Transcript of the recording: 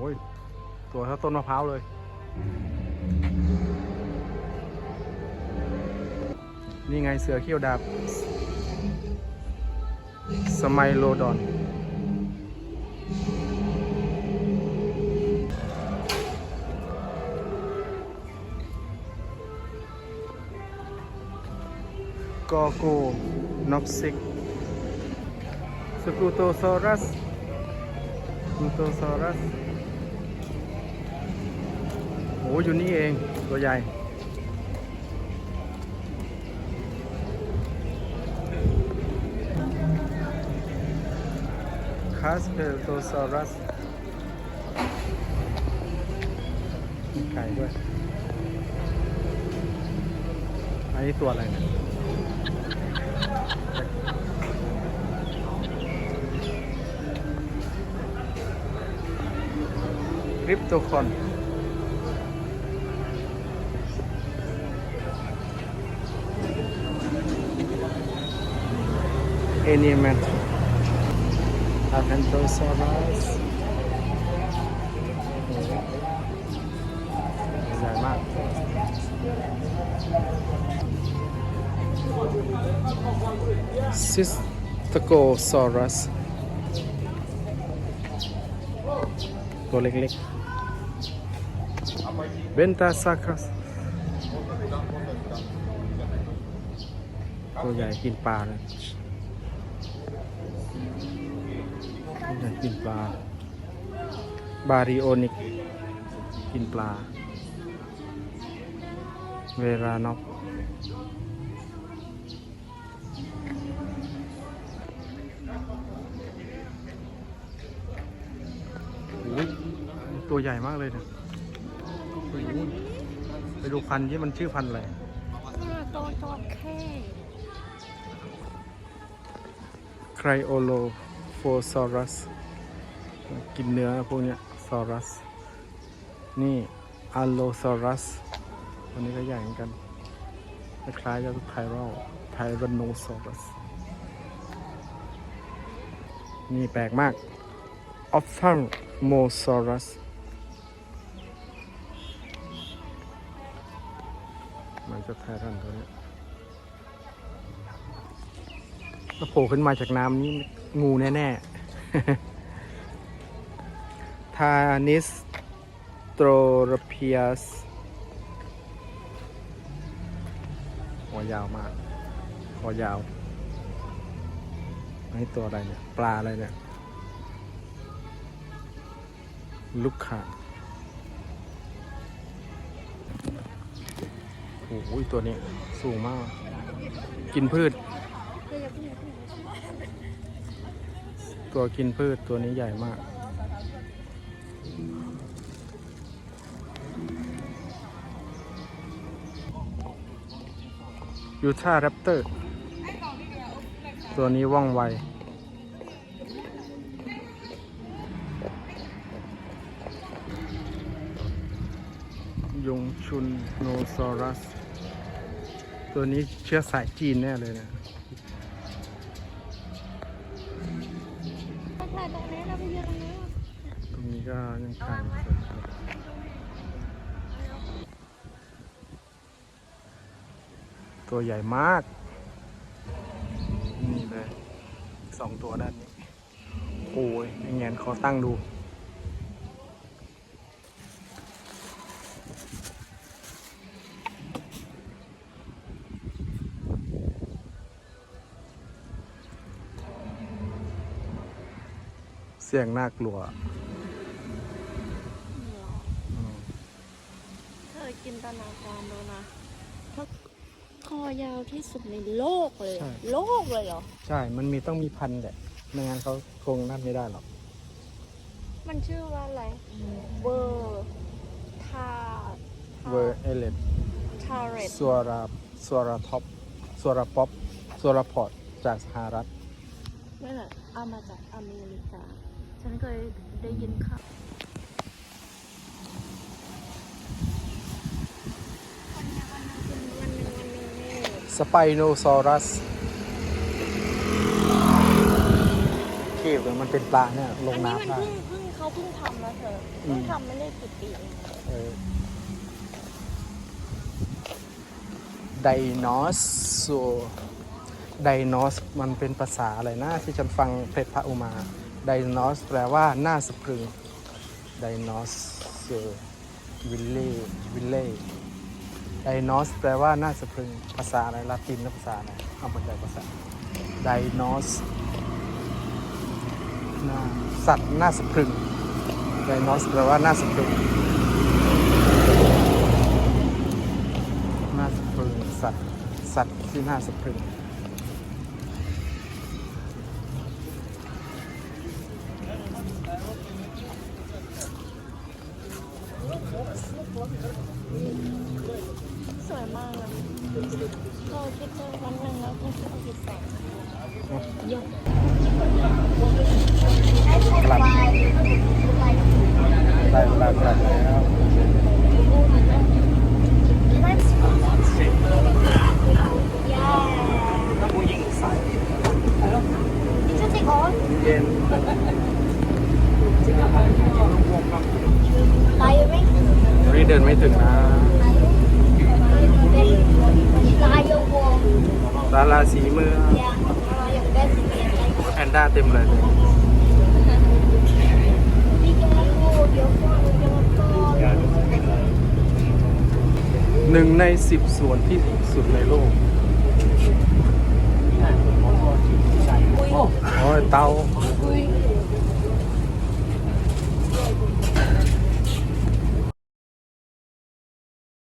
อ้ยตัวเท่าต้นมะพร้าวเลย นี่ไงเสือเขี้ยวดาบ สมัยโลดอน กอโกน็อกซิกสกูโตซอรัสสกูโตซอรัส อ้อยู่นี่เองตัวใหญ่ คาสเพลโตซอรัสมีไก่ด้วย อันนี้ตัวอะไรเนี่ยคริปโตคอน เอนิเมตอาคันโตซอรัสใหญ่มาก ซิสตโกซอรัส ตัวเล็กๆ เบนตาซาคัส ตัวใหญ่กินปลาเลย ตัวใหญ่กินปลา บาริโอนิก กินปลา เวลานอกอุ๊ยตัวใหญ่มากเลยนะอุ๊ยไปดูพันธุ์ที่มันชื่อพันธุ์อะไรตัวจระเข้ไครโอโล โฟซอรัส กินเนื้อพวกเนี้ยซอรัส นี่อัลโลซอรัสตัวนี้ก็ใหญ่เหมือนกัน คล้ายๆกับไทรอลไทรโนซอรัส นี่แปลกมากออฟฟังโมซอรัสมันจะไทรันตัวนี้ยถ้าโผล่ขึ้นมาจากน้ำนี่ งูแน่ ๆ ทานิสโตรเพียสหัวยาวมาก คอยาวไอ้ตัวอะไรเนี่ย ปลาอะไรเนี่ย ลูกข่าโอ้โหตัวนี้ สูงมาก กินพืช ตัวกินพืชตัวนี้ใหญ่มาก ยูท่าแรปเตอร์ ตัวนี้ว่องไว ยงชุนโนซอรัส ตัวนี้เชื้อสายจีนแน่เลยนะ ถ่ตรงนี้เราไปยืนตรงนี้ตรงนี้ก็ยังขายไม่เสร็จครับตัวใหญ่มาก นี่เลยสองตัวด้านนี้ โอ้ยไอ้แงนขอตั้งดู สียงน่ากลัวอืมเธอจินตนาการดูนะคอยาวที่สุดในโลกเลยโลกเลยเหรอ ใช่ มันมีต้องมีพันแหละไม่งั้นเขาคงนั่นไม่ได้หรอก มันชื่อว่าอะไรเวอร์ทาเวอร์เอเลนทาเรตสัวราสัวราท็อปสัวราป๊อปสัวราพอร์ตจากสหรัฐ นั่นแหละเอามาจากอเมริกา ฉันเคยได้ยินข่าววันหนึ่งวันหนึ่งวันหนึ่งนี่สไปโนซอรัสคีบมันเป็นปลาเนี่ยลอังนนี้มันน้ำได้ เพิ่งเพิ่งเขาเพิ่งทำนะเธออืเพิ่งมทำไม่ได้กี่ปีเองเออไดโนสไดโนสมันเป็นภาษาอะไรนะ ที่ฉันฟังเพชรพระอุมา ไดโนสแปลว่าหน้าสะพรึงไดโนสวิลเล่วิลเล่ไดโนสแปลว่าหน้าสะพรึงภาษาอะไรลาตินหรือภาษาอะไรเอามาจากภาษาไดโนสหน้าสัตว์หน้าสะพรึงไดโนสแปลว่าหน้าสะพรึงหน้าสะพรึงสัตว์สัตว์ที่หน้าสะพรึง สวยมากเลยเธอคิดเจอวันหนึ่งแล้วเธอคิดเอากี่แสนเยอะกลับได้ได้ได้แล้วเย็น tayo rin. นี่เดินไม่ถึงนะ Tayo po. ดาราสีเมือง Yeah, tayo best. แพนด้าเต็มเลย Bigyan ako, yung po, yung po. หนึ่งในสิบสวนที่สุดในโลก โอ้ยเตา Uy,